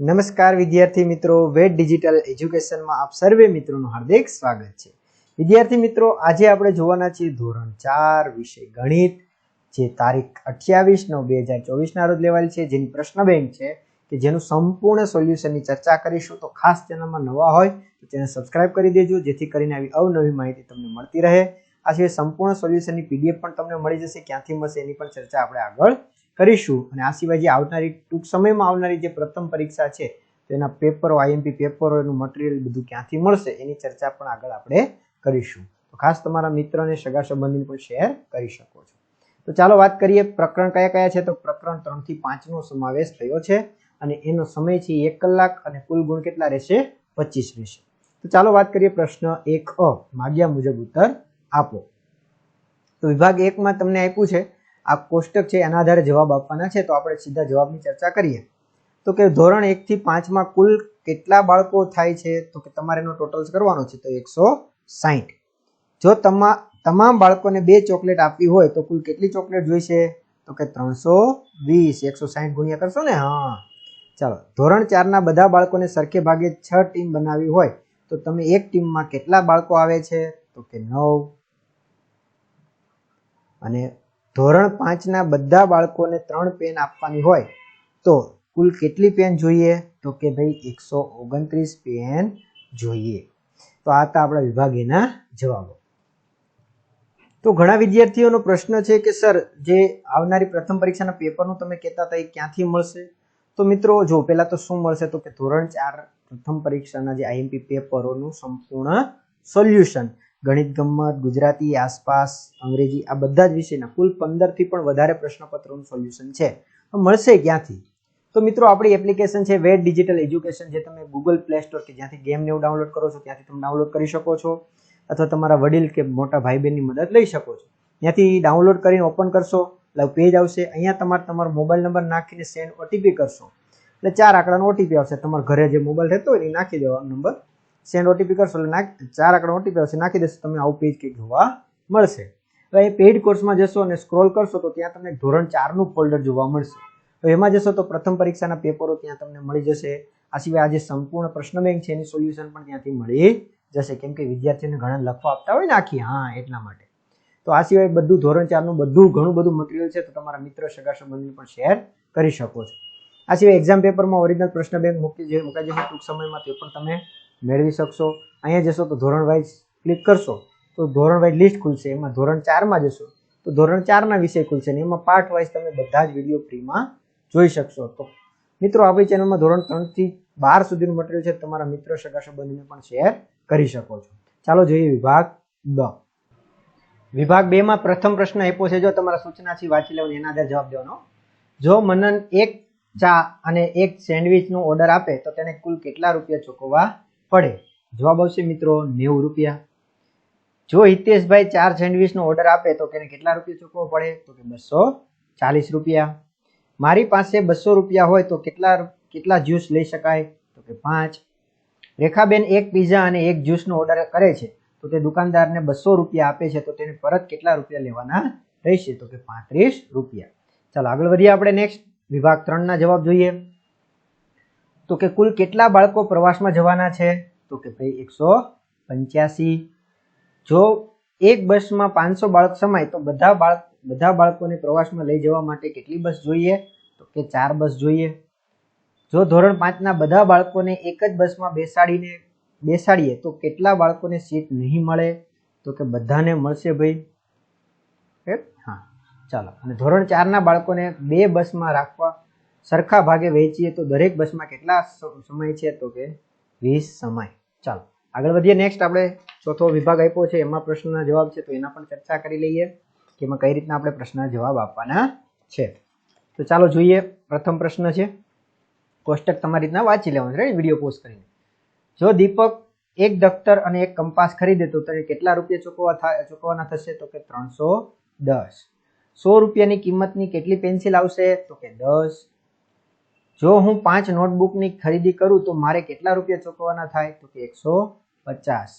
નમસ્કાર વિદ્યાર્થી મિત્રો વેટ ડિજિટલ એજ્યુકેશનમાં આપ સર્વે મિત્રોનું હાર્દિક સ્વાગત છે. વિદ્યાર્થી મિત્રો, આજે આપણે જોવાના છીએ ધોરણ ચાર વિષય ગણિત, જે તારીખ અઠ્યાવીસ નવ બે હજાર ચોવીસના રોજ લેવાયેલ છે. જેની પ્રશ્ન બેંક છે કે જેનું સંપૂર્ણ સોલ્યુશનની ચર્ચા કરીશું તો ખાસ ચેનલમાં નવા હોય તો ચેનલ સબસ્ક્રાઇબ કરી દેજો, જેથી કરીને આવી અવનવી માહિતી તમને મળતી રહે. આ સિવાય સંપૂર્ણ સોલ્યુશનની પીડીએફ પણ તમને મળી જશે. ક્યાંથી મળશે એની પણ ચર્ચા આપણે આગળ કરીશું અને આ સિવાય જે આવનારી, ટૂંક સમયમાં આવનારી જે પ્રથમ પરીક્ષા છે, તેના પેપરો આઈએમપી પેપરો, એનું મટીરિયલ બધું ક્યાંથી મળશે, એની ચર્ચા પણ આગળ આપણે કરીશું. તો ખાસ તમારા મિત્ર અને સગા સંબંધીને પણ શેર કરી શકો છો. તો ચાલો વાત કરીએ, પ્રકરણ કયા કયા છે? તો પ્રકરણ ત્રણથી પાંચનો સમાવેશ થયો છે અને એનો સમય છે એક કલાક અને કુલ ગુણ કેટલા રહેશે? પચીસ રહેશે. તો ચાલો વાત કરીએ પ્રશ્ન એક અ, માગ્યા મુજબ ઉત્તર આપો. તો વિભાગ એકમાં તમને આપ્યું છે આ કોષ્ટક છે, એના આધારે જવાબ આપવાના છે, તો આપણે સીધા જવાબની ચર્ચા કરીએ. તો કે ધોરણ એક થી પાંચમાં કુલ કેટલા બાળકો થાય છે? તો કે તમારે એનો ટોટલ કરવાનો છે, તો એકસો સાહીઠ જો તમા, તમામ બાળકોને બે ચોકલેટ આપવી હોય, તો કુલ કેટલી ચોકલેટ જોઈશે? તો કે ત્રણસો વીસ. એકસો સાહીઠ ગુણ્યા કરશો ને? હા. ચાલો, ધોરણ ચારના બધા બાળકોને સરખે ભાગે છ ટીમ બનાવી હોય, તો તમે એક ટીમમાં કેટલા બાળકો આવે છે? તો કે નવ. અને ધોરણ પાંચના બધા બાળકોને ત્રણ પેન આપવાની હોય, તો કુલ કેટલી પેન જોઈએ? તો કે ભાઈ એકસો ઓગણત્રીસ પેન જોઈએ. તો આ હતા આપણા વિભાગેના જવાબો. તો ઘણા વિદ્યાર્થીઓનો પ્રશ્ન છે કે, સર, જે આવનારી પ્રથમ પરીક્ષાના પેપરનું તમે કહેતા હતા એ ક્યાંથી મળશે? તો મિત્રો, જો પહેલાં તો શું મળશે? તો કે ધોરણ ચાર પ્રથમ પરીક્ષાના જે આઈએમપી પેપરોનું સંપૂર્ણ સોલ્યુશન. ગણિત ગમ્મત ગુજરાતી, આસપાસ, અંગ્રેજી, આ બધા જ વિષયના કુલ પંદરથી પણ વધારે પ્રશ્નપત્રોનું સોલ્યુશન છે. તો મળશે ક્યાંથી? તો મિત્રો, આપણી એપ્લિકેશન છે વેટ ડિજિટલ એજ્યુકેશન જે તમે ગૂગલ પ્લે સ્ટોર કે જ્યાંથી ગેમ ને ડાઉનલોડ કરો છો, ત્યાંથી તમે ડાઉનલોડ કરી શકો છો. અથવા તમારા વડીલ કે મોટા ભાઈ બહેનની મદદ લઈ શકો છો. ત્યાંથી ડાઉનલોડ કરીને ઓપન કરશો એટલે પેજ આવશે. અહીંયા તમારે તમારો મોબાઈલ નંબર નાખીને સેન્ડ ઓટીપી કરશો. એટલે ચાર આંકડાનો ઓટીપી આવશે. તમારા ઘરે જે મોબાઈલ રહેતો હોય એ નાખી દેવાનો નંબર સેન્ડ ઓટીપી કરશો એટલે નાખ ચાર આંકડા ઓટીપી આવશે. નાખી દેશો, તમને આવું પેજ કંઈક જોવા મળશે. હવે એ પેઇડ કોર્સમાં જશો અને સ્ક્રોલ કરશો તો ત્યાં તમને ધોરણ ચારનું ફોલ્ડર જોવા મળશે. તો એમાં જશો તો પ્રથમ પરીક્ષાના પેપરો ત્યાં તમને મળી જશે. આ સિવાય આજે સંપૂર્ણ પ્રશ્ન બેંક છે, એની સોલ્યુશન પણ ત્યાંથી મળી જશે. કેમ કે વિદ્યાર્થીઓને ઘણા લખવા આપતા હોય ને આખી, હા, એટલા માટે. તો આ સિવાય બધું ધોરણ ચારનું બધું, ઘણું બધું મટીરિયલ છે તો તમારા મિત્ર, સગા સંબંધી પણ શેર કરી શકો છો. આ સિવાય એક્ઝામ પેપરમાં ઓરિજિનલ પ્રશ્ન બેંક મૂકી જે મૂકાઈ જશે ટૂંક સમયમાં તે પણ તમે મેળવી શકશો. અહીંયા જશો તો ધોરણ વાઇઝ ક્લિક કરશો તો ધોરણ વાઇઝ લિસ્ટ ખુલશે. એમાં ધોરણ ચારમાં જશો તો ધોરણ ચારના વિષય ખુલશે ને એમાં પાર્ટ વાઇઝ તમે બધા જ વીડિયો ફ્રીમાં જોઈ શકશો. તો મિત્રો, આપણી ચેનલમાં ધોરણ ત્રણથી બાર સુધીનું મટીરિયલ છે. તમારા મિત્ર સગા સંબંધીને પણ શેર કરી શકો છો. ચાલો જોઈએ વિભાગ બ વિભાગ બે માં પ્રથમ પ્રશ્ન આપ્યો છે. જો તમારા સૂચનાથી વાંચી લેવાની એના આધારે જવાબ દેવાનો જો મનન એક ચા અને એક સેન્ડવિચનો ઓર્ડર આપે તો તેને કુલ કેટલા રૂપિયા ચૂકવવા પડે. જવાબ આવશે, મિત્રો, નેવું રૂપિયા. જો હિતેશભાઈ ચાર સેન્ડવિચનો ઓર્ડર આપે, તો તેને કેટલા રૂપિયા ચૂકવો પડે? તો કે બસો ચાલીસ રૂપિયા. મારી પાસે બસો રૂપિયા હોય, તો કેટલા કેટલા જ્યુસ લઈ શકાય? તો કે પાંચ. રેખાબેન એક પીઝા અને એક જ્યુસનો ઓર્ડર કરે છે, તો તે દુકાનદારને બસો રૂપિયા આપે છે, તો તેને પરત કેટલા રૂપિયા લેવાના રહેશે? તો કે પાંત્રીસ રૂપિયા. ચાલો આગળ વધીએ આપણે નેક્સ્ટ. વિભાગ ત્રણના જવાબ જોઈએ. તો કે કુલ કેટલા બાળકો પ્રવાસમાં જવાના છે? તો કે ભાઈ એકસો પંચ્યાસી. જો એક બસમાં પાંચસો બાળક સમાય, તો બધા બાળક, બધા બાળકોને પ્રવાસમાં લઈ જવા માટે કેટલી બસ જોઈએ? તો કે ચાર બસ જોઈએ. જો ધોરણ પાંચના બધા બાળકોને એક જ બસમાં બેસાડીને બેસાડીએ, તો કેટલા બાળકોને સીટ નહીં મળે? તો કે બધાને મળશે ભાઈ. હા? ચાલો. અને ધોરણ ચારના બાળકોને બે બસમાં રાખવા સરખા ભાગે વહેંચીએ તો દરેક બસમાં કેટલા સમય છે તો કે વીસ સમય. ચાલો, આગળ વધીએ. નેક્સ્ટ આપણે ચોથો વિભાગ આપ્યો છે. એમાં પ્રશ્નના જવાબ છે તો એના પણ ચર્ચા કરી લઈએ કે એમાં કઈ રીતના આપણે પ્રશ્નના જવાબ આપવાના છે. તો ચાલો જોઈએ. પ્રથમ પ્રશ્ન છે. કોષ્ટક તમારી રીતના વાંચી લેવાનું છે. વીડિયો પોસ્ટ કરીને. જો દીપક એક દફતર અને એક કંપાસ ખરીદે તો તેને કેટલા રૂપિયા ચૂકવવા થાય ચૂકવવાના થશે? તો કે ત્રણસો દસ. સો રૂપિયાની કિંમતની કેટલી પેન્સિલ આવશે? તો કે દસ જો હું પાંચ નોટબુકની ખરીદી કરું તો મારે કેટલા રૂપિયા ચૂકવવાના થાય? તો કે એકસો પચાસ.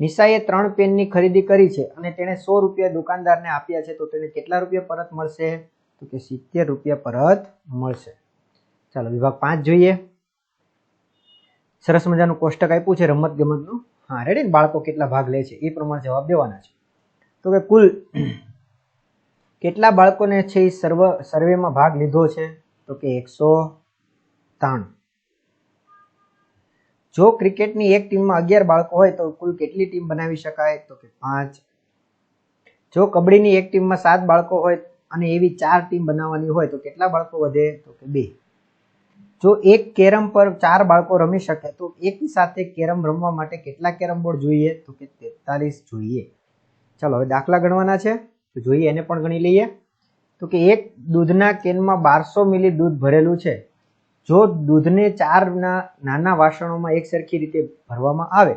નિશાએ ત્રણ પેનની ખરીદી કરી છે અને તેણે સો રૂપિયા દુકાનદારને આપ્યા છે તો તેને કેટલા રૂપિયા પરત મળશે? તો કે સિત્તેર રૂપિયા પરત મળશે. ચાલો, વિભાગ પાંચ જોઈએ. સરસ મજાનું કોષ્ટક આપ્યું છે રમત ગમતનું હા રેડી ને? બાળકો કેટલા ભાગ લે છે? એ પ્રમાણે જવાબ દેવાના છે. તો કે કુલ, કેટલા બાળકોને છે એ સર્વ, સર્વેમાં ભાગ લીધો છે? તો કે એકસો ત્રાણું. જો ક્રિકેટની એક ટીમમાં અગિયાર બાળકો હોય તો કુલ કેટલી ટીમ બનાવી શકાય? તો કે પાંચ. જો કબડ્ડીની એક ટીમમાં સાત બાળકો હોય અને એવી ચાર ટીમ બનાવવાની હોય તો કેટલા બાળકો વધે? તો કે બે. જો એક કેરમ પર ચાર બાળકો રમી શકે તો એક સાથે કેરમ રમવા માટે કેટલા કેરમ બોર્ડ જોઈએ? તો કે તેતાલીસ જોઈએ. ચાલો, હવે દાખલા ગણવાના છે. તો જોઈએ, એને પણ ગણી લઈએ. તો કે એક દૂધના કેનમાં બારસો મિલી દૂધ ભરેલું છે. જો દૂધને ચારના નાના વાસણોમાં એક સરખી રીતે ભરવામાં આવે,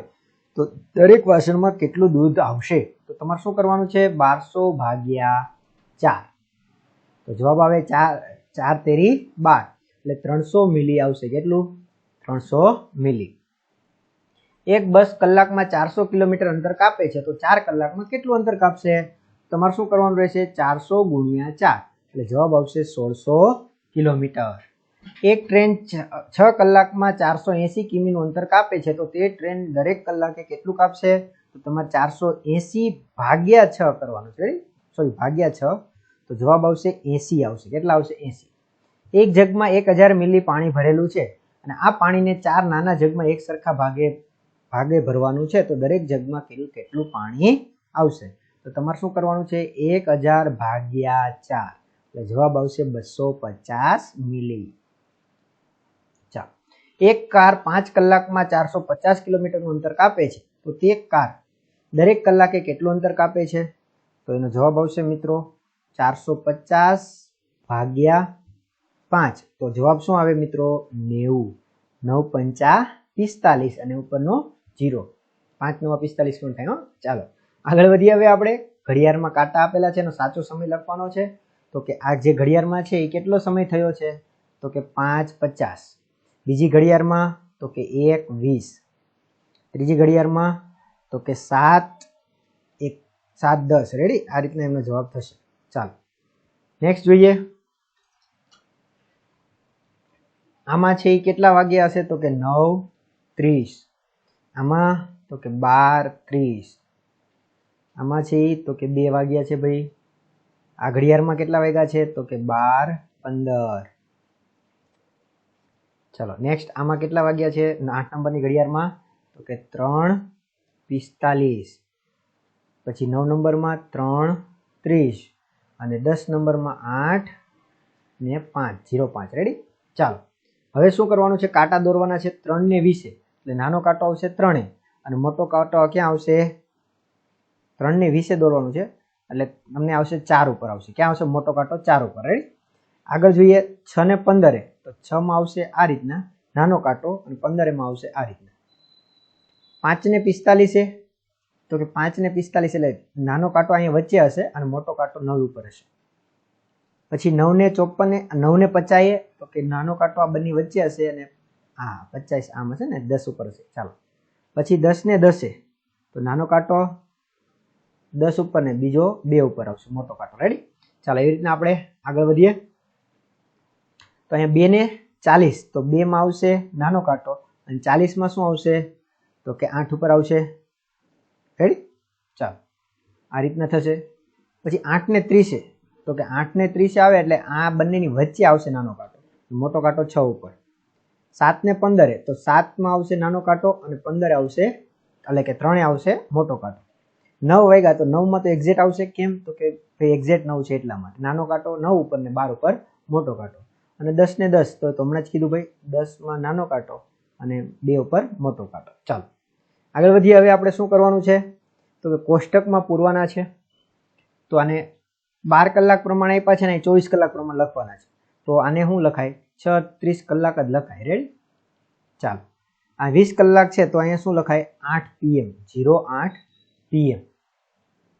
તો દરેક વાસણમાં કેટલું દૂધ આવશે? તો તમારે શું કરવાનું છે? બારસો ભાગ્યા ચાર. તો જવાબ આવે ચાર ચાર તેરી બાર. એટલે ત્રણસો મિલી આવશે. કેટલું? ત્રણસો મિલી. એક બસ કલાકમાં ચારસો કિલોમીટર અંતર કાપે છે, તો ચાર કલાકમાં કેટલું અંતર કાપશે? તમારે શું કરવાનું રહેશે? ચારસો ગુણ્યા ચાર. એટલે જવાબ આવશે સોળસો કિલોમીટર. એક ટ્રેન છ કલાકમાં ચારસો એંસી કિમીનું અંતર કાપે છે, તો તે ટ્રેન દરેક કલાકે કેટલું કાપશે? તો તમારે ચારસો એંસી ભાગ્યા છ કરવાનું છે. સોરી ભાગ્યા છ. તો જવાબ આવશે એંસી આવશે. કેટલા આવશે? એંસી. એક જગમાં એક હજાર મિલી પાણી ભરેલું છે અને આ પાણીને ચાર નાના જગમાં એક સરખા ભાગે ભાગે ભરવાનું છે. તો દરેક જગમાં કેટલું કેટલું પાણી આવશે? તો તમારે શું કરવાનું છે? એક હજાર ભાગ્યા ચાર. એટલે જવાબ આવશે બસો પચાસ મિલી. ચાલો. એક કાર પાંચ કલાકમાં ચારસો પચાસ કિલોમીટરનું અંતર કાપે છે. તો તે કાર દરેક કલાકે કેટલું અંતર કાપે છે? તો એનો જવાબ આવશે મિત્રો ચારસો પચાસ ભાગ્યા પાંચ. તો જવાબ શું આવે મિત્રો? નેવું. નવ પંચા પિસ્તાલીસ અને ઉપરનો જીરો. પાંચ નવા પિસ્તાલીસ પણ થાય ચાલો. આગળ વધીએ હવે આપણે. ઘડિયાળમાં કાંટા આપેલા છે, એનો સાચો સમય લખવાનો છે. તો કે આ જે ઘડિયાળમાં છે, એ કેટલો સમય થયો છે? તો કે પાંચ પચાસ. બીજી ઘડિયાળમાં, તો કે એક વીસ. ત્રીજી ઘડિયાળમાં, તો કે સાત એક, સાત દસ. રેડી આ રીતના એમનો જવાબ થશે. ચાલો. નેક્સ્ટ જોઈએ. આમાં છે એ કેટલા વાગ્યા હશે? તો કે નવ ત્રીસ. આમાં, તો કે બાર ત્રીસ. આમાં છે તો કે બે વાગ્યા છે ભાઈ. આ ઘડિયાળમાં કેટલા વાગ્યા છે? તો કે બાર પંદર. ચલો નેક્સ્ટ આમાં કેટલા વાગ્યા છે? આઠ નંબરની ઘડિયાળમાં તો કે ત્રણ પિસ્તાલીસ. પછી નવ નંબરમાં ત્રણ ત્રીસ. અને દસ નંબરમાં આઠ ને પાંચ જીરો પાંચ. રેડી ચાલો. હવે શું કરવાનું છે? કાંટા દોરવાના છે ત્રણને વીસે. એટલે નાનો કાંટો આવશે ત્રણે. અને મોટો કાંટો ક્યાં આવશે? ત્રણ ને વીસે દોરવાનું છે. એટલે તમને આવશે ચાર ઉપર આવશે. ક્યાં આવશે? મોટો કાંટો ચાર ઉપર. રેડી આગળ જોઈએ છ ને પંદરે. તો છ માં આવશે આ રીતના. નાનો કાંટો અને પંદરેમાં આવશે આ રીતના. પાંચ ને પિસ્તાલીસે. તો કે પાંચ ને પિસ્તાલીસ એટલે નાનો કાંટો અહીંયા વચ્ચે હશે અને મોટો કાંટો નવ ઉપર હશે. પછી નવ ને ચોપને નવ ને પચાઈએ તો કે નાનો કાંટો આ બંને વચ્ચે હશે અને હા, પચાસ આમ હશે ને, દસ ઉપર હશે. ચાલો. પછી દસ ને દસે. તો નાનો કાંટો દસ ઉપર ને બીજો બે ઉપર આવશે. મોટો કાંટો. રેડી ચાલો, એવી રીતના આપણે આગળ વધીએ. તો અહીંયા બે ને ચાલીસ. તો બેમાં આવશે નાનો કાંટો અને ચાલીસમાં શું આવશે? તો કે આઠ ઉપર આવશે. રેડી ચાલો. આ રીતના થશે. પછી આઠ ને ત્રીસે. તો કે આઠ ને ત્રીસે આવે એટલે આ બંનેની વચ્ચે આવશે નાનો કાંટો. મોટો કાંટો છ ઉપર. સાત ને પંદરે. તો સાતમાં આવશે નાનો કાંટો અને પંદરે આવશે, એટલે કે ત્રણે આવશે મોટો કાંટો. નવ વાગ્યા તો નવમાં તો એક્ઝેટ આવશે. કેમ? તો કે ભાઈ એક્ઝેટ નવ છે એટલા માટે. નાનો કાંટો નવ ઉપર ને બાર ઉપર મોટો કાંટો. અને દસ ને દસ, તો હમણાં જ કીધું ભાઈ, દસમાં નાનો કાંટો અને બે ઉપર મોટો કાંટો. ચાલો. આગળ વધીએ. હવે આપણે શું કરવાનું છે? તો કે કોષ્ટકમાં પૂરવાના છે. તો આને બાર કલાક પ્રમાણે આપ્યા છે ને ચોવીસ કલાક પ્રમાણે લખવાના છે. તો આને શું લખાય? છ ત્રીસ કલાક જ લખાય. રેડ ચાલો. આ વીસ કલાક છે તો અહીંયા શું લખાય? આઠ પીએમ જીરો આઠ પીએમ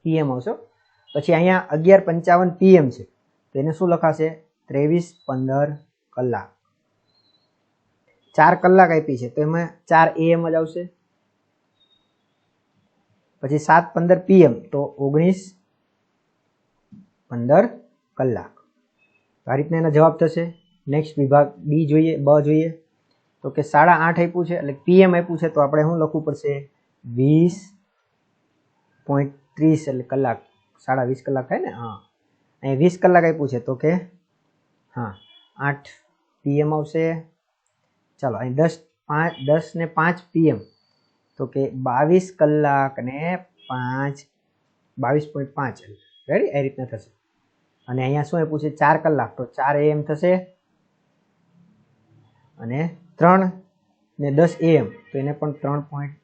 પીએમ આવશે પછી અહીંયા અગિયાર પંચાવન પીએમ છે. તો એને શું લખાશે? ત્રેવીસ પંદર કલાક. ચાર કલાક આપી છે. તો એમાં ચાર એએમ જ આવશે. પછી સાત પંદર પીએમ તો ઓગણીસ પંદર કલાક. આ રીતના એના જવાબ થશે. નેક્સ્ટ વિભાગ ડી જોઈએ, બ જોઈએ. તો કે સાડા આઠ આપ્યું છે, એટલે પીએમ આપ્યું છે, તો આપણે શું લખવું પડશે? વીસ પોઈન્ટ ત્રીસ એટલે કલાક, સાડા વીસ કલાક થાય ને? હા. અહીં વીસ કલાક આપ્યું છે, તો કે? હા. આઠ પીએમ આવશે. ચાલો, અહીં દસ, પાંચ, દસ ને પાંચ પીએમ તો કે બાવીસ કલાક ને પાંચ, બાવીસ પોઈન્ટ પાંચ રેડી એ રીતના થશે. અને અહીંયા શું આપ્યું છે? ચાર કલાક. તો ચાર એમ થશે. અને ત્રણ ને દસ એમ તો એને પણ ત્રણ પોઈન્ટ,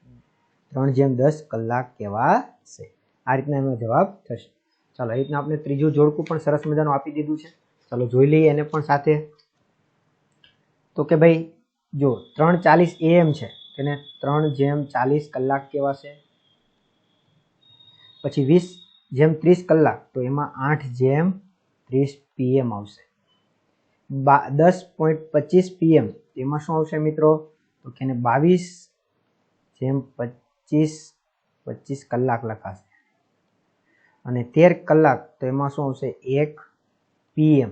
ત્રણ જેમ દસ કલાક કહેવાશે. આ રીતના એનો જવાબ થશે. ચાલો એ રીતના આપણે ત્રીજું જોડકું પણ સરસ મજાનું આપી દીધું છે. ચાલો, જોઈ લઈએ એને પણ સાથે. તો કે ભાઈ, જો, ત્રણ ચાલીસ એએમ છે. તેને ત્રણ જેમ ચાલીસ કલાક કહેવાશે. પછી વીસ જેમ ત્રીસ કલાક, તો એમાં આઠ જેમ ત્રીસ પીએમ આવશે. બા, દસ પોઈન્ટ પચીસ પીએમ, એમાં શું આવશે મિત્રો? તો કે બાવીસ જેમ પચીસ પચીસ કલાક લખાશે. અને તેર કલાક તો એમાં શું આવશે? એક પીએમ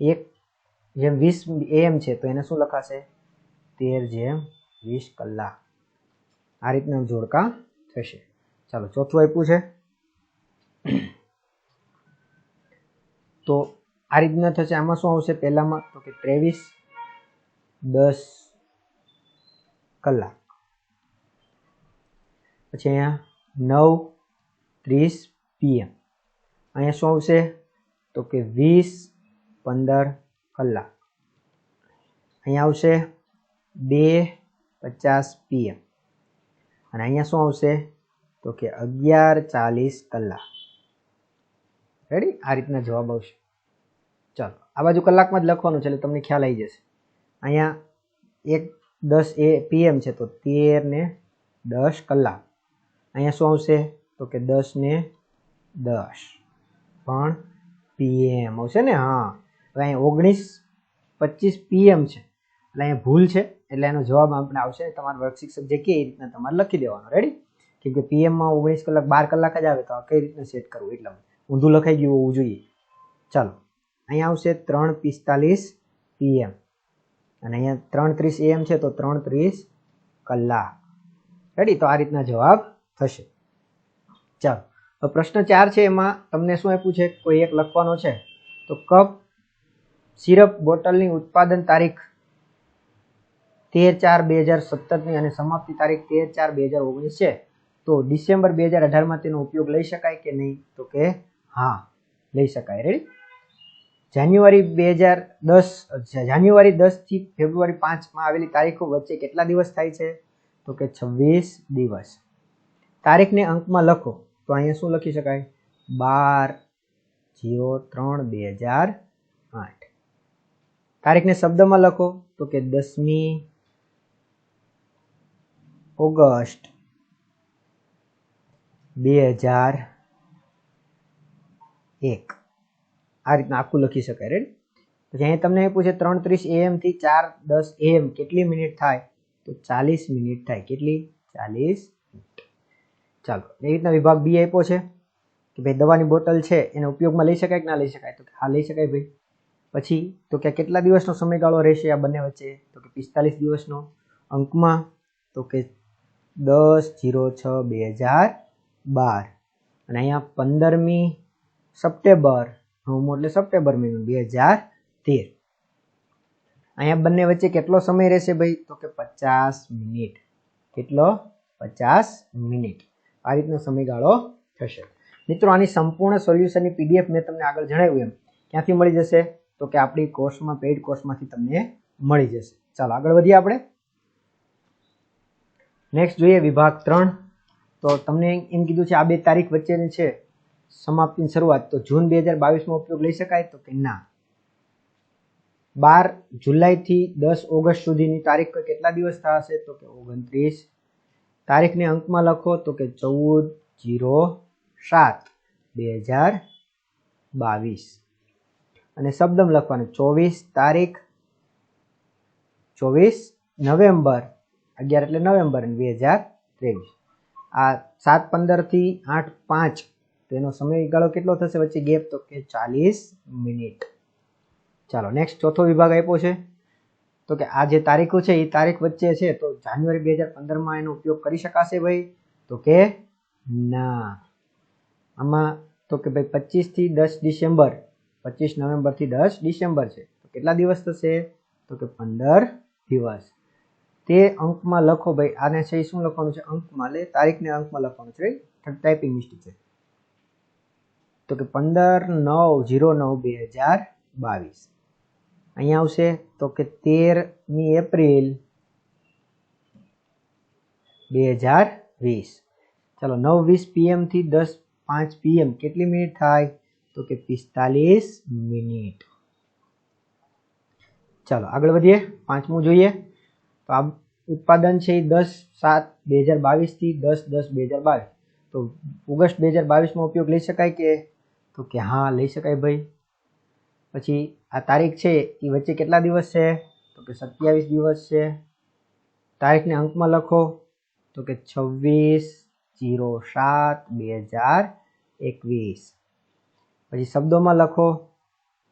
એક જેમ વીસ એમ છે, તો એને શું લખાશે? તેર જેમ વીસ કલાક. આ રીતના જોડકા થશે. ચાલો, ચોથું આપ્યું છે. તો આ રીતના થશે. આમાં શું આવશે પહેલામાં? તો કે ત્રેવીસ દસ કલાક. પછી અહીંયા નવ ત્રીસ પીએમ અહીંયા શું આવશે? તો કે વીસ પંદર કલાક. અહીંયા આવશે બે પચાસ પીએમ અને અહીંયા શું આવશે? તો કે અગિયાર ચાલીસ કલાક. રેડી આ રીતના જવાબ આવશે. ચાલો, આ બાજુ કલાકમાં જ લખવાનું છે એટલે તમને ખ્યાલ આવી જશે. અહીંયા એક દસ એ પીએમ છે, તો તેર ને દસ કલાક. અહીંયા શું આવશે? તો કે દસ ને દસ. પણ પીએમ આવશે ને, હા. હવે અહીંયા ઓગણીસ, પચીસ પીએમ છે. એટલે અહીંયા ભૂલ છે, એટલે એનો જવાબ આપણે આવશે. તમારા વર્કશીટ જે કે એ રીતના તમારે લખી દેવાનો. રેડી કેમ કે પીએમમાં ઓગણીસ કલાક, બાર કલાક જ આવે, તો કઈ રીતના સેટ કરવું? એટલા ઊંધું લખાઈ ગયું હોવું જોઈએ. ચાલો. અહીંયા આવશે ત્રણ પિસ્તાલીસ પીએમ અને અહીંયા ત્રણ ત્રીસ એમ છે, તો ત્રણ ત્રીસ કલાક. રેડી તો આ રીતના જવાબ થશે. ચાલો. પ્રશ્ન ચાર છે એમાં તમને શું આપ્યું છે? કોઈ એક લખવાનો છે. તો કપ, સિરપ બોટલની ઉત્પાદન તારીખ તેર ચાર બે હજાર સત્તરની અને સમાપ્તિ તારીખ તેર ચાર બે હજાર ઓગણીસ છે. તો ડિસેમ્બર બે હજાર અઢારમાં તેનો ઉપયોગ લઈ શકાય કે નહીં? તો કે હા, લઈ શકાય. રેડી જાન્યુઆરી બે હજાર દસ જાન્યુઆરી દસથી ફેબ્રુઆરી પાંચમાં આવેલી તારીખો વચ્ચે કેટલા દિવસ થાય છે? તો કે છવ્વીસ દિવસ. તારીખને અંકમાં લખો. તો અહીંયા શું લખી શકાય? બાર, જીરો, ત્રણ, બે હજાર આઠ. તારીખને શબ્દમાં લખો તો કે દસમી ઓગસ્ટ બે હજાર એક. આ રીતના આખું લખી શકાય. રેડ પછી અહીંયા તમને પૂછે ત્રણ ત્રીસ એએમથી ચાર દસ એએમ કેટલી મિનિટ થાય? તો ચાલીસ મિનિટ થાય. કેટલી? ચાલીસ ચાલો, એ રીતના વિભાગ બી આપ્યો છે કે ભાઈ દવાની બોટલ છે, એને ઉપયોગમાં લઈ શકાય કે ના લઈ શકાય? તો હા, લઈ શકાય ભાઈ. પછી, તો કે કેટલા દિવસનો સમયગાળો રહેશે આ બંને વચ્ચે? તો કે પિસ્તાલીસ દિવસનો અંકમાં, તો કે દસ જીરો છ બે હજાર બાર. અને અહીંયા પંદરમી સપ્ટેમ્બર, નવમો એટલે સપ્ટેમ્બર મહિનો, બે હજાર તેર. અહીંયા બંને વચ્ચે કેટલો સમય રહેશે ભાઈ? તો કે પચાસ મિનિટ. કેટલો? પચાસ મિનિટ. આ રીતનો સમયગાળો થશે. મિત્રો, આની સંપૂર્ણ સોલ્યુશનની પીડીએફ મેં તમને આગળ જણાવ્યું એમ. ક્યાંથી મળી જશે? તો કે આપણી કોર્સમાં પેઇડ કોર્સમાંથી તમને મળી જશે. ચાલો, આગળ વધીએ આપણે. નેક્સ્ટ જોઈએ વિભાગ ત્રણ. તો તમને એમ કીધું છે, આ બે તારીખ વચ્ચેની છે સમાપ્તિની શરૂઆત. તો જૂન બે હજાર બાવીસમાં ઉપયોગ લઈ શકાય? તો કે ના. બાર જુલાઈથી દસ ઓગસ્ટ સુધીની તારીખ કેટલા દિવસ થશે? તો કે ઓગણત્રીસ તારીખને અંકમાં લખો તો કે ચૌદ જીરો સાત બે હજાર બાવીસ. અને શબ્દમ લખવાનું ચોવીસ તારીખ, ચોવીસ નવેમ્બર, અગિયાર એટલે નવેમ્બર બે હજાર ત્રેવીસ. આ સાત પંદરથી આઠ પાંચ તેનો સમયગાળો કેટલો થશે? વચ્ચે ગેપ તો કે ચાલીસ મિનિટ. ચાલો નેક્સ્ટ ચોથો વિભાગ આપ્યો છે. તો કે આ જે તારીખો છે, એ તારીખ વચ્ચે છે, તો જાન્યુઆરી બે હજાર પંદરમાં એનો ઉપયોગ કરી શકાશે ભાઈ? તો કે ના. આમાં તો કે ભાઈ પચીસથી દસ ડિસેમ્બર, પચીસ નવેમ્બરથી દસ ડિસેમ્બર છે. તો કેટલા દિવસ થશે? તો કે પંદર દિવસ. તે અંકમાં લખો ભાઈ, આને છે શું લખવાનું છે? અંકમાં લે, તારીખને અંકમાં લખવાનું છે ટાઈપિંગ મિસ્ટેક છે. તો કે પંદર નવ જીરો નવ બે હજાર બાવીસ. અહીંયા આવશે તો કે તેરમી એપ્રિલ બે હજાર વીસ ચાલો નવ વીસ પીએમથી દસ પાંચ પીએમ કેટલી મિનિટ થાય તો કે પિસ્તાલીસ મિનિટ ચાલો આગળ વધીએ પાંચમું જોઈએ. તો આ ઉત્પાદન છે એ દસ સાત બે હજાર બાવીસથી દસ દસ બે હજાર બાવીસ તો ઓગસ્ટ બે હજાર બાવીસમાં ઉપયોગ લઈ શકાય કે તો કે હા લઈ શકાય ભાઈ પછી આ તારીખ છે એ વચ્ચે કેટલા દિવસ છે? તો કે સત્યાવીસ દિવસ છે. તારીખને અંકમાં લખો. તો કે છવ્વીસ જીરો સાત બે હજાર એકવીસ. પછી શબ્દોમાં લખો.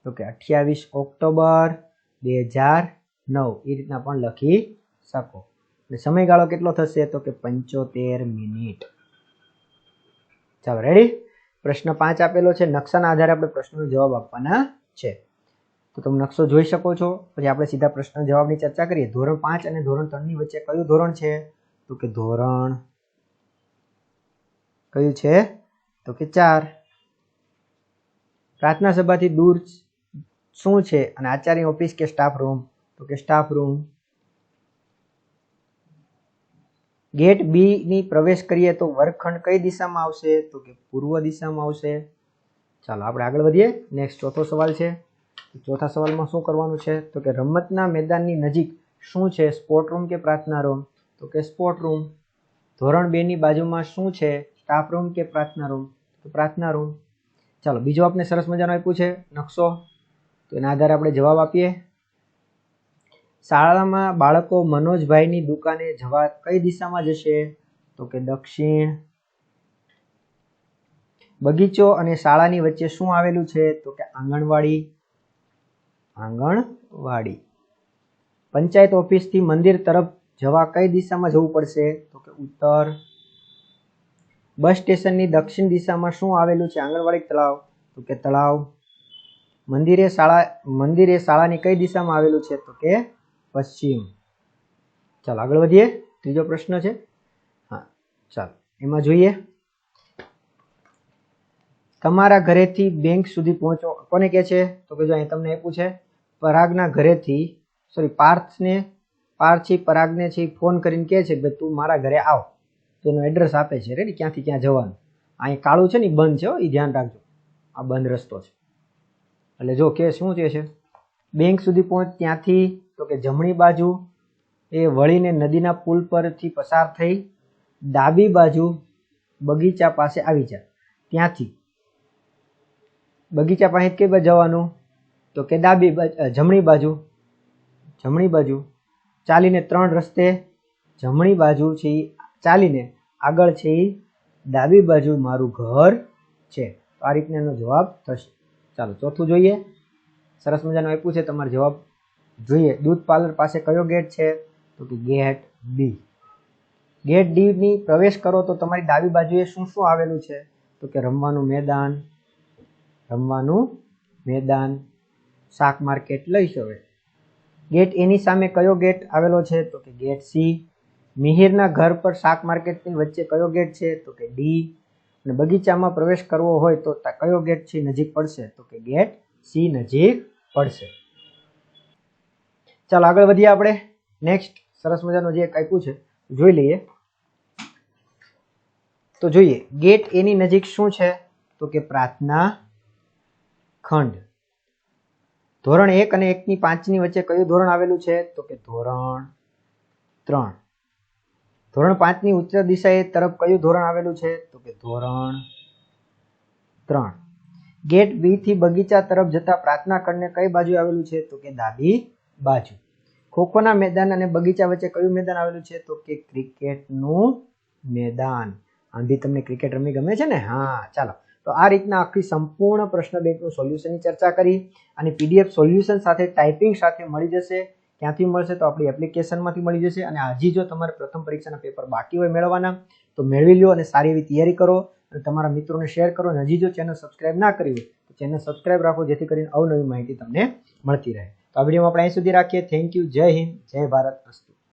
તો કે અઠ્યાવીસ ઓક્ટોબર બે હજાર નવ. એ રીતના પણ લખી શકો. એટલે સમયગાળો કેટલો થશે? તો કે પંચોતેર મિનિટ. ચાલો રેડી પ્રશ્ન પાંચ આપેલો છે. નકશાના આધારે આપણે પ્રશ્નનો જવાબ આપવાના છે. તો તમે નકશો જોઈ શકો છો. પછી આપણે સીધા પ્રશ્ન જવાબની ચર્ચા કરીએ. ધોરણ પાંચ અને ધોરણ ત્રણની વચ્ચે કયું ધોરણ છે? તો કે ધોરણ કયું છે? તો કે ચાર. પ્રાર્થના સભાથી દૂર શું છે? અને આચાર્ય ઓફિસ કે સ્ટાફ રૂમ તો કે સ્ટાફ રૂમ ગેટ બી ની પ્રવેશ કરીએ તો વર્ગખંડ કઈ દિશામાં આવશે? તો કે પૂર્વ દિશામાં આવશે. ચાલો, આપણે આગળ વધીએ. નેક્સ્ટ ચોથો સવાલ છે. ચોથા સવાલમાં શું કરવાનું છે? તો કે રમતના મેદાનની નજીક શું છે સ્પોર્ટ રૂમ કે પ્રાર્થના રૂમ તો કે સ્પોર્ટ રૂમ ધોરણ બે ની બાજુમાં શું છે? સ્ટાફ રૂમ કે પ્રાર્થના રૂમ તો પ્રાર્થના રૂમ ચાલો, બીજો આપણે સરસ મજાનો આપ્યું છે, નકશો. તો એના આધારે આપણે જવાબ આપીએ. શાળામાં બાળકો મનોજભાઈની દુકાને જવા કઈ દિશામાં જશે? તો કે દક્ષિણ. બગીચો અને શાળાની વચ્ચે શું આવેલું છે? તો કે આંગણવાડી. આંગણવાડી. પંચાયત ઓફિસથી મંદિર તરફ જવા કઈ દિશામાં જવું પડશે? તો કે ઉત્તર. બસ સ્ટેશનની દક્ષિણ દિશામાં શું આવેલું છે? આંગણવાડી તળાવ? તો કે તળાવ. મંદિરે શાળા, મંદિરે શાળાની કઈ દિશામાં આવેલું છે? તો કે પશ્ચિમ. ચાલો, આગળ વધીએ. ત્રીજો પ્રશ્ન છે. હા, ચાલો, એમાં જોઈએ. તમારા ઘરેથી બેંક સુધી પહોંચો. કોને કહે છે? તો કે જો અહીં તમને આપ્યું છે પરાગના ઘરેથી સોરી પાર્થને પાર્થથી પરાગને છે ફોન કરીને કહે છે કે તું મારા ઘરે આવ. તો એડ્રેસ આપે છે રેડી ક્યાંથી ક્યાં જવાનું? અહીં કાળું છે ને બંધ છે એ ધ્યાન રાખજો. આ બંધ રસ્તો છે. એટલે જો કે શું છે? બેંક સુધી પહોંચ, ત્યાંથી તો કે જમણી બાજુ એ વળીને નદીના પુલ પરથી પસાર થઈ, ડાબી બાજુ બગીચા પાસે આવી જાય ત્યાંથી બગીચા પાસે કઈ બાજુ જવાનું? તો કે ડાબી જમણી બાજુ જમણી બાજુ ચાલીને ત્રણ રસ્તે જમણી બાજુ છે એ ચાલીને આગળ છે એ ડાબી બાજુ મારું ઘર છે. આ રીતના એનો જવાબ થશે. ચાલો, ચોથું જોઈએ. સરસ મજાનું આપ્યું છે, તમારો જવાબ જોઈએ. દૂધ પાર્લર પાસે કયો ગેટ છે? તો કે ગેટ બી. ગેટ ડીની પ્રવેશ કરો તો તમારી ડાબી બાજુએ શું શું આવેલું છે? તો કે રમવાનું મેદાન રમવાનું મેદાન. શાક માર્કેટ લઈ હવે. ગેટ એની સામે કયો ગેટ આવેલો છે? તો કે ગેટ સી. મિહિરના ઘર પર શાક માર્કેટની વચ્ચે કયો ગેટ છે? તો કે ડી. અને બગીચામાં પ્રવેશ કરવો હોય તો કયો ગેટ છે? નજીક પડશે. તો કે ગેટ સી નજીક પડશે. ચાલો આગળ વધીએ આપણે. નેક્સ્ટ સરસ મજાનું જે આપ્યું છે, જોઈ લઈએ. તો જોઈએ, ગેટ એની નજીક શું છે? તો કે પ્રાર્થના ખંડ. ધોરણ એક અને એકની પાંચની વચ્ચે કયું ધોરણ આવેલું છે? તો કે ધોરણ ત્રણ. ધોરણ પાંચની ઉત્તર દિશાએ તરફ કયું ધોરણ આવેલું છે? તો કે ધોરણ ત્રણ. ગેટ બી થી બગીચા તરફ જતા પ્રાર્થના ખંડને કઈ બાજુ આવેલું છે? તો કે ડાબી બાજુ. ખોખોના મેદાન અને બગીચા વચ્ચે કયું મેદાન આવેલું છે? તો કે ક્રિકેટનું મેદાન. આંધી તમને ક્રિકેટ રમી ગમે છે ને? હા, ચાલો. તો આ રીતના આખી સંપૂર્ણ પ્રશ્ન બેંકનું સોલ્યુશનની ચર્ચા કરી અને પીડીએફ સોલ્યુશન સાથે ટાઈપિંગ સાથે મળી જશે. ક્યાંથી મળશે તો આપણી એપ્લિકેશનમાંથી મળી જશે અને હજી જો તમારે પ્રથમ પરીક્ષાના પેપર બાકી હોય મેળવવાના, તો મેળવી લો અને સારી એવી તૈયારી કરો અને તમારા મિત્રોને શેર કરો અને હજી જો ચેનલ સબસ્ક્રાઇબ ના કરી હોય, તો ચેનલ સબસ્ક્રાઇબ રાખો, જેથી કરીને અવનવી માહિતી તમને મળતી રહે. તો આ વિડીયોમાં આપણે અહીં સુધી રાખીએ. થેન્ક યુ જય હિન્દ. જય ભારત. અસ્તુ